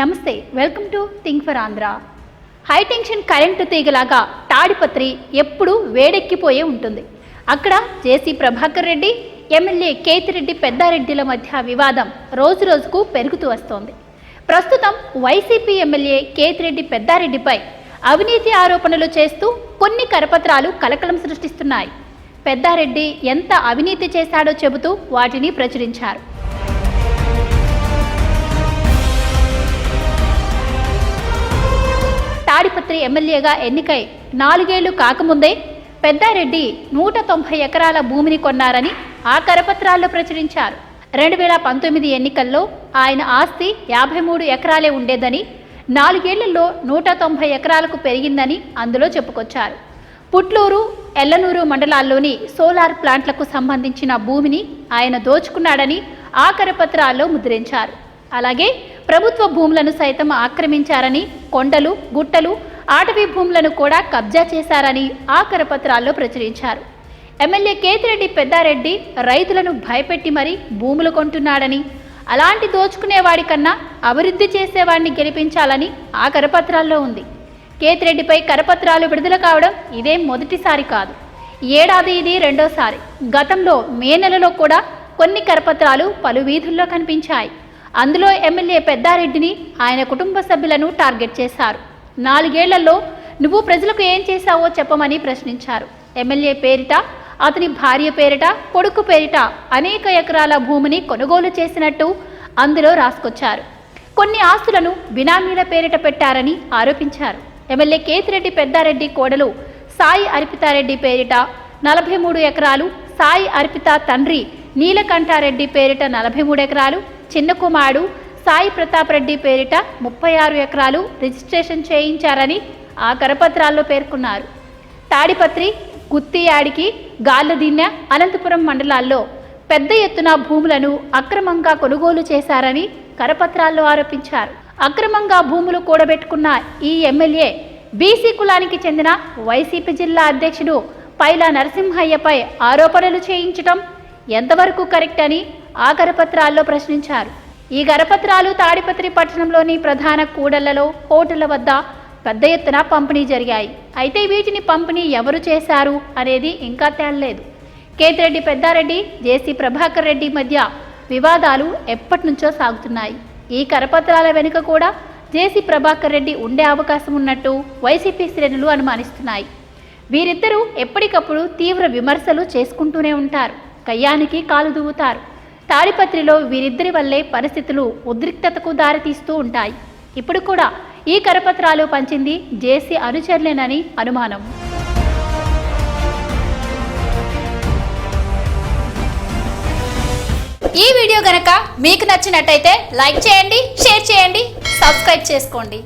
నమస్తే welcome to think for Andhra. High tension current తీగలాగా Tadipatri ఎప్పుడూ వేడెక్కిపోయే ఉంటుంది. అక్కడ జేసీ ప్రభాకర్ రెడ్డి ఎమ్మెల్యే కేతిరెడ్డి పెద్దారెడ్డిల మధ్య వివాదం రోజు రోజుకు పెరుగుతూ వస్తోంది. ప్రస్తుతం వైసీపీ ఎమ్మెల్యే కేతిరెడ్డి పెద్దారెడ్డిపై అవినీతి ఆరోపణలు చేస్తూ కొన్ని కరపత్రాలు కలకలం సృష్టిస్తున్నాయి. పెద్దారెడ్డి ఎంత అవినీతి చేశాడో చెబుతూ వాటిని ప్రచురించారు. తాడిపత్రి ఎమ్మెల్యేగా ఎన్నికై నాలుగేళ్ళు కాకముందే పెద్దారెడ్డి నూట తొంభై ఎకరాల భూమిని కొన్నారని ఆ కరపత్రాల్లో ప్రచురించారు. రెండు వేల పంతొమ్మిది ఎన్నికల్లో ఆయన ఆస్తి యాభై మూడు ఎకరాలే ఉండేదని నాలుగేళ్ళలో నూట తొంభై ఎకరాలకు పెరిగిందని అందులో చెప్పుకొచ్చారు. పుట్లూరు ఎల్లనూరు మండలాల్లోని సోలార్ ప్లాంట్లకు సంబంధించిన భూమిని ఆయన దోచుకున్నాడని ఆ కరపత్రాల్లో ముద్రించారు. అలాగే ప్రభుత్వ భూములను సైతం ఆక్రమించారని కొండలు గుట్టలు అటవీ భూములను కూడా కబ్జా చేశారని ఆ కరపత్రాల్లో ప్రచురించారు. ఎమ్మెల్యే కేతిరెడ్డి పెద్దారెడ్డి రైతులను భయపెట్టి మరీ భూములు కొంటున్నాడని అలాంటి దోచుకునేవాడి కన్నా అభివృద్ధి చేసేవాడిని గెలిపించాలని ఆ కరపత్రాల్లో ఉంది. కేతిరెడ్డిపై కరపత్రాలు విడుదల కావడం ఇదే మొదటిసారి కాదు. ఏడాది ఇది రెండోసారి. గతంలో మే నెలలో కూడా కొన్ని కరపత్రాలు పలు వీధుల్లో కనిపించాయి. అందులో ఎమ్మెల్యే పెద్దారెడ్డిని ఆయన కుటుంబ సభ్యులను టార్గెట్ చేశారు. నాలుగేళ్ళలో నువ్వు ప్రజలకు ఏం చేశావో చెప్పమని ప్రశ్నించారు. ఎమ్మెల్యే పేరిట అతని భార్య పేరిట కొడుకు పేరిట అనేక ఎకరాల భూమిని కొనుగోలు చేసినట్టు అందులో రాసుకొచ్చారు. కొన్ని ఆస్తులను బినామీల పేరిట పెట్టారని ఆరోపించారు. ఎమ్మెల్యే కేతిరెడ్డి పెద్దారెడ్డి కోడలు సాయి అర్పితారెడ్డి పేరిట నలభై మూడు ఎకరాలు సాయి అర్పిత తండ్రి నీలకంఠారెడ్డి పేరిట నలభై మూడు ఎకరాలు చిన్న కుమారుడు సాయి ప్రతాప్ రెడ్డి పేరిట ముప్పై ఆరు ఎకరాలు రిజిస్ట్రేషన్ చేయించారని ఆ కరపత్రాల్లో పేర్కొన్నారు. తాడిపత్రి గుత్తియాడికి గార్లదిన్నె అనంతపురం మండలాల్లో పెద్ద ఎత్తున భూములను అక్రమంగా కొనుగోలు చేశారని కరపత్రాల్లో ఆరోపించారు. అక్రమంగా భూములు కూడబెట్టుకున్న ఈ ఎమ్మెల్యే బీసీ కులానికి చెందిన వైసీపీ జిల్లా అధ్యక్షుడు పైలా నరసింహయ్యపై ఆరోపణలు చేయించటం ఎంతవరకు కరెక్ట్ అని ఆ కరపత్రాల్లో ప్రశ్నించారు. ఈ గరపత్రాలు తాడిపత్రి పట్టణంలోని ప్రధాన కూడళ్ళలో హోటళ్ళ వద్ద పెద్ద ఎత్తున పంపిణీ జరిగాయి. అయితే వీటిని పంపిణీ ఎవరు చేశారు అనేది ఇంకా తేలలేదు. కేతిరెడ్డి పెద్దారెడ్డి జేసీ ప్రభాకర్ రెడ్డి మధ్య వివాదాలు ఎప్పటి నుంచో సాగుతున్నాయి. ఈ కరపత్రాల వెనుక కూడా జేసీ ప్రభాకర్ రెడ్డి ఉండే అవకాశం ఉన్నట్టు వైసీపీ శ్రేణులు అనుమానిస్తున్నాయి. వీరిద్దరూ ఎప్పటికప్పుడు తీవ్ర విమర్శలు చేసుకుంటూనే ఉంటారు. కయ్యానికి కాలు దువ్వుతారు. తాడిపత్రిలో వీరిద్దరి వల్లే పరిస్థితులు ఉద్రిక్తతకు దారితీస్తూ ఉంటాయి. ఇప్పుడు కూడా ఈ కరపత్రాలు పంచింది జేసీ అనుచరులేనని అనుమానం. ఈ వీడియో గనక మీకు నచ్చినట్టయితే లైక్ చేయండి షేర్ చేయండి సబ్స్క్రైబ్ చేసుకోండి.